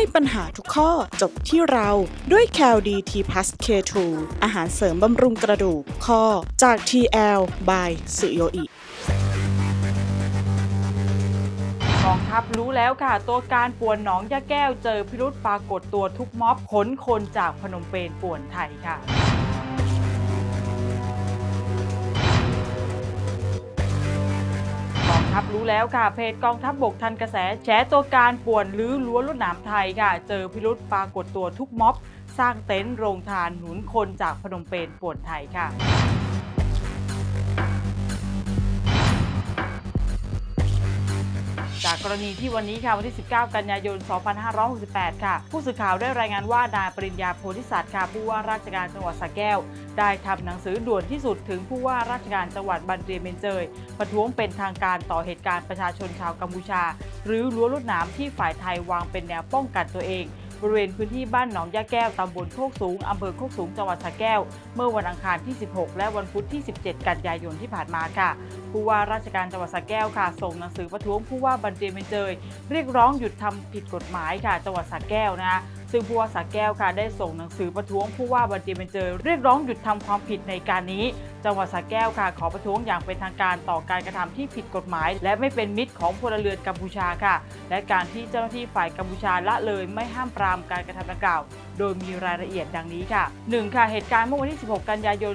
ให้ปัญหาทุกข้อจบที่เราด้วย c a l d t p l u s K2 อาหารเสริมบำรุงกระดูกข้อจาก TL by สุโยอิกองทัพรู้แล้วค่ะ ตัวการป่วนหนองยาแก้วเจอพิรุษปรากฏตัวทุกม็อบขนคนจากพนมเปญป่วนไทยค่ะ รู้แล้วค่ะ เพจกองทัพบกทันกระแสแฉตัวการป่วนหรือรั้วลวดหนามไทยค่ะ เจอพิรุษปรากฏตัวทุกม็อบ สร้างเต็นท์โรงทานหนุนคนจากพนมเปญป่วนไทยค่ะ จากกรณีที่วันนี้ค่ะวันที่ 19 กันยายน 2568 ค่ะ ผู้สื่อข่าวได้รายงานว่านายปริญญาโพธิสัตว์ค่ะผู้ว่าราชการจังหวัดสระแก้ว ได้ทำหนังสือด่วนที่สุดถึงผู้ว่าราชการจังหวัดบันเตียเมนเจยประท้วงเป็นทางการต่อเหตุการณ์ประชาชนชาวกัมพูชา หรือรั้วลวดหนามที่ฝ่ายไทยวางเป็นแนวป้องกันตัวเอง บริเวณพื้นที่บ้านหนองยาแก้วตำบลโคกสูงอำเภอโคกสูงจังหวัดสระแก้ว เมื่อวันอังคารที่ 16 และวันพุธที่ 17 กันยายนที่ผ่านมาค่ะ ผู้ว่าราชการจังหวัดสระแก้วค่ะ ส่งหนังสือประท้วงผู้ว่าบันเตียเมนเจยเรียกร้องหยุดทำผิดกฎหมายค่ะ จังหวัดสระแก้วนะคะซึ่งผู้ว่าสระแก้วค่ะได้ส่งหนังสือประท้วงผู้ว่าบันเตียเมนเจยเรียกร้องหยุดทำความผิดในการนี้จังหวัดสระแก้วค่ะขอประท้วงอย่างเป็นทางการต่อการกระทำที่ผิดกฎหมาย และไม่เป็นมิตรของพลเรือนกัมพูชาค่ะ และการที่เจ้าหน้าที่ฝ่ายกัมพูชาละเลยไม่ห้ามปรามการกระทำดังกล่าว โดยมีรายละเอียดดังนี้ค่ะ 1. ค่ะเหตุการณ์เมื่อวันที่ 16 กันยายน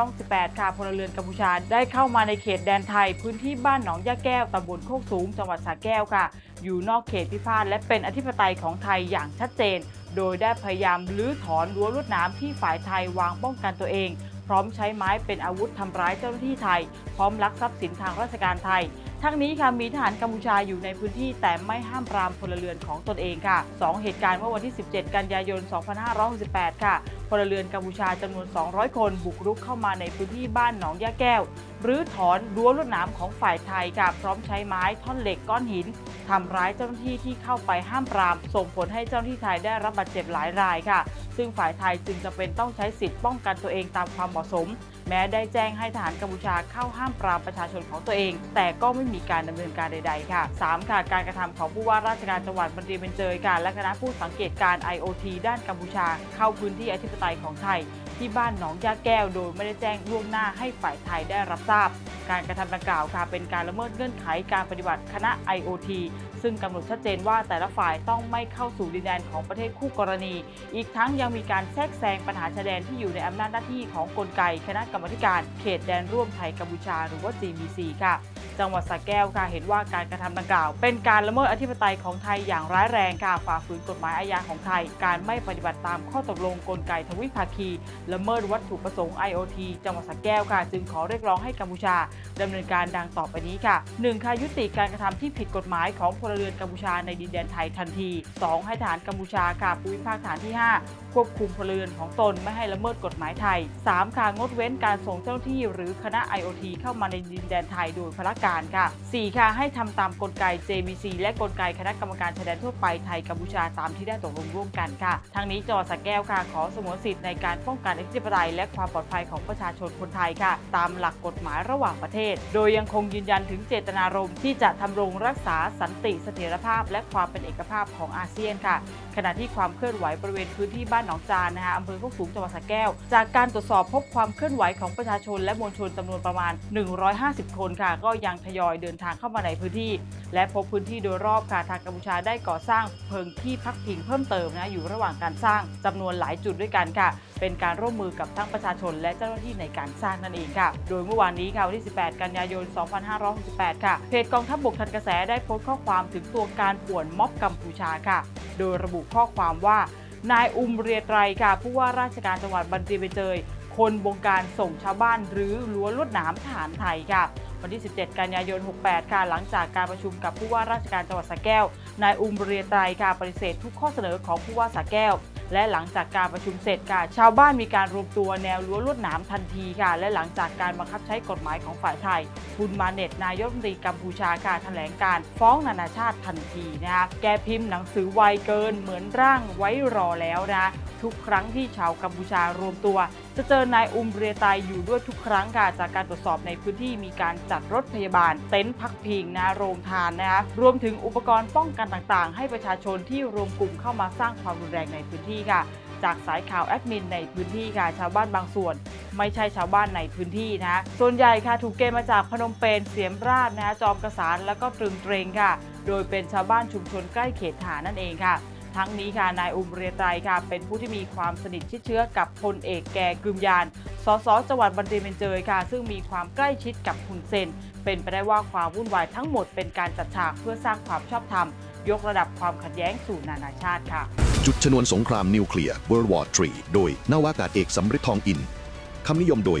2518 ค่ะพลเรือนกัมพูชาได้เข้ามาในเขตแดนไทย พื้นที่บ้านหนองยาแก้วตำบลโคกสูง จังหวัดสระแก้วค่ะ อยู่นอกเขตพิพาทและเป็นอธิปไตยของไทยอย่างชัดเจน โดยได้พยายามรื้อถอนรั้วลวดหนามที่ฝ่ายไทยวางป้องกันตัวเอง พร้อมใช้ไม้เป็นอาวุธทำร้ายเจ้าหน้าที่ไทย พร้อมลักทรัพย์สินทางราชการไทย ทั้งนี้ค่ะมีทหารกัมพูชาอยู่ในพื้นที่แต่ไม่ห้ามปรามพลเรือนของตนเองค่ะ 2 เหตุการณ์เมื่อวันที่ 17 กันยายน 2568 ค่ะพลเรือนกัมพูชาจำนวน 200 คนบุกรุกเข้ามาในพื้นที่บ้านหนองยาแก้ว หรือถอนรั้วลวดหนามของฝ่ายไทยค่ะพร้อมใช้ไม้ท่อนเหล็กก้อนหินทำร้ายเจ้าหน้าที่ที่เข้าไปห้ามปราม ส่งผลให้เจ้าหน้าที่ไทยได้รับบาดเจ็บหลายรายค่ะ ซึ่งฝ่ายไทยจึงจำเป็นต้องใช้สิทธิ์ป้องกันตัวเองตามความเหมาะสม แม้ได้แจ้งให้ทหารกัมพูชาเข้าห้ามปราบประชาชนของตัวเอง แต่ก็ไม่มีการดำเนินการใด ๆ ค่ะ 3. ค่ะ การกระทำของผู้ว่าราชการจังหวัดบันตีเบญเจยการและคณะผู้สังเกตการ IOT ด้านกัมพูชา เข้าพื้นที่อธิปไตยของไทย ที่บ้านหนองยาแก้วโดยไม่ได้แจ้งล่วงหน้าให้ฝ่ายไทยได้รับทราบ การกระทำดังกล่าวค่ะเป็นการละเมิดเงื่อนไขการปฏิบัติคณะ IOT ซึ่งกำหนดชัดเจนว่าแต่ละฝ่ายต้องไม่เข้าสู่ดินแดนของประเทศคู่กรณี อีกทั้งยังมีการแทรกแซงปัญหาชายแดนที่อยู่ในอำนาจหน้าที่ของกลไก คณะกรรมการเขตแดนร่วมไทยกัมพูชา หรือว่า GBC ค่ะ จังหวัดสระแก้วค่ะเห็นว่าการกระทำดังกล่าว เป็นการละเมิดอธิปไตยของไทยอย่างร้ายแรงค่ะฝ่าฝืนกฎหมายอาญาของไทย การไม่ปฏิบัติตามข้อตกลงกลไกทวิภาคี ละเมิดวัตถุประสงค์ IOT จังหวัดสระแก้วค่ะ จึงขอเรียกร้องให้กัมพูชาดำเนินการดังต่อไปนี้ค่ะ 1. ค่ะยุติการกระทำที่ผิดกฎหมายของพลเรือนกัมพูชาในดินแดนไทยทันที 2. ให้ทหารกัมพูชาค่ะภูมิภาคฐานที่ 5 ควบคุมพลเรือนของตนไม่ให้ละเมิดกฎหมายไทย 3. ค่ะงดเว้นการส่งเจ้าหน้าที่ หรือคณะ IOT เข้ามาในดินแดนไทยโดยพละการค่ะ 4. ค่ะ ให้ทำตามกลไก JBC และกลไกคณะกรรมการชายแดนทั่วไปไทยกัมพูชาตามที่ได้ตกลงร่วมกันค่ะ ทั้งนี้จังหวัดสแก้วค่ะ ขอสงวนสิทธิ์ในการป้องกันอธิปไตยและความปลอดภัยของประชาชนคนไทยค่ะ ตามหลักกฎหมายระหว่างประเทศ โดยยังคงยืนยันถึงเจตนารมณ์ที่จะทำรงรักษาสันติเสถียรภาพ และความเป็นเอกภาพของอาเซียนค่ะ ขณะที่ความเคลื่อนไหวบริเวณพื้นที่บ้านหนองจานนะคะอำเภอโคกสูงจังหวัดสระแก้ว จากการตรวจสอบพบความเคลื่อนไหวของประชาชนและมวลชนจำนวนประมาณ 150 คนค่ะ ก็ยังทยอยเดินทางเข้ามาในพื้นที่ และพบพื้นที่โดยรอบค่ะทางกัมพูชาได้ก่อสร้างเพิงที่พักพิงเพิ่มเติมนะอยู่ระหว่างการสร้างจำนวนหลายจุดด้วยกันค่ะ เป็นการร่วมมือกับทั้งประชาชน และเจ้าหน้าที่ในการสร้างนั่นเองค่ะ โดยเมื่อวานนี้ค่ะวันที่ 18 กันยายน 2568 ค่ะเพจกองทัพบกทันกระแสได้โพสต์ข้อความถึงตัวการป่วนม็อบกัมพูชาค่ะ โดยระบุข้อความว่านายอุมเรียไตรค่ะผู้ว่าราชการจังหวัดบันตีไปเจยคนบงการส่งชาวบ้านหรือรั้วลวดหนามทหารไทยค่ะ วันที่ 17 กันยายน 68 ค่ะ หลังจากการประชุมกับผู้ว่าราชการจังหวัดสระแก้ว นายอุมเรียไตรค่ะปฏิเสธทุกข้อเสนอของผู้ว่าสระแก้ว และหลังจากการประชุมเสร็จค่ะ ชาวบ้านมีการรวมตัวแนวรั้วลวดหนามทันทีค่ะ และหลังจากการบังคับใช้กฎหมายของฝ่ายไทยบุญมาเน็ตนายกรัฐมนตรีกัมพูชาค่ะแถลงการฟ้องนานาชาติทันทีนะคะแกพิมพ์หนังสือไวเกินเหมือนร่างไว้รอแล้วนะทุกครั้งที่ชาวกัมพูชารวมตัว จะเจอนายอุมเรียไตอยู่ด้วยทุกครั้งค่ะจากการตรวจสอบในพื้นที่มีการจัดรถพยาบาล เต็นท์พักพิงนะโรงทานนะคะรวมถึงอุปกรณ์ป้องกันต่างๆ ให้ประชาชนที่รวมกลุ่มเข้ามาสร้างความรุนแรงในพื้นที่ค่ะ จากสายข่าวแอดมินในพื้นที่ค่ะชาวบ้านบางส่วน ไม่ใช่ชาวบ้านในพื้นที่นะส่วนใหญ่ค่ะถูกเกณฑ์มาจากพนมเปญเสียมราชนะจอมกระสานแล้วก็ตรึงเตรงค่ะ โดยเป็นชาวบ้านชุมชนใกล้เขตฐานนั่นเองค่ะ ทั้งนี้ค่ะนายอุมเรียไตรค่ะ เป็นผู้ที่มีความสนิทชิดเชื้อกับพลเอกแกกึมยาน สสจังหวัดบันเดเมนเจยค่ะ ซึ่งมีความใกล้ชิดกับฮุนเซน เป็นไปได้ว่าความวุ่นวายทั้งหมดเป็นการจัดฉากเพื่อสร้างความชอบธรรม ยกระดับความขัดแย้งสู่นานาชาติค่ะ จุดชนวนสงครามนิวเคลียร์ World War III โดยนาวากาศเอกสำริดทองอินคำนิยมโดย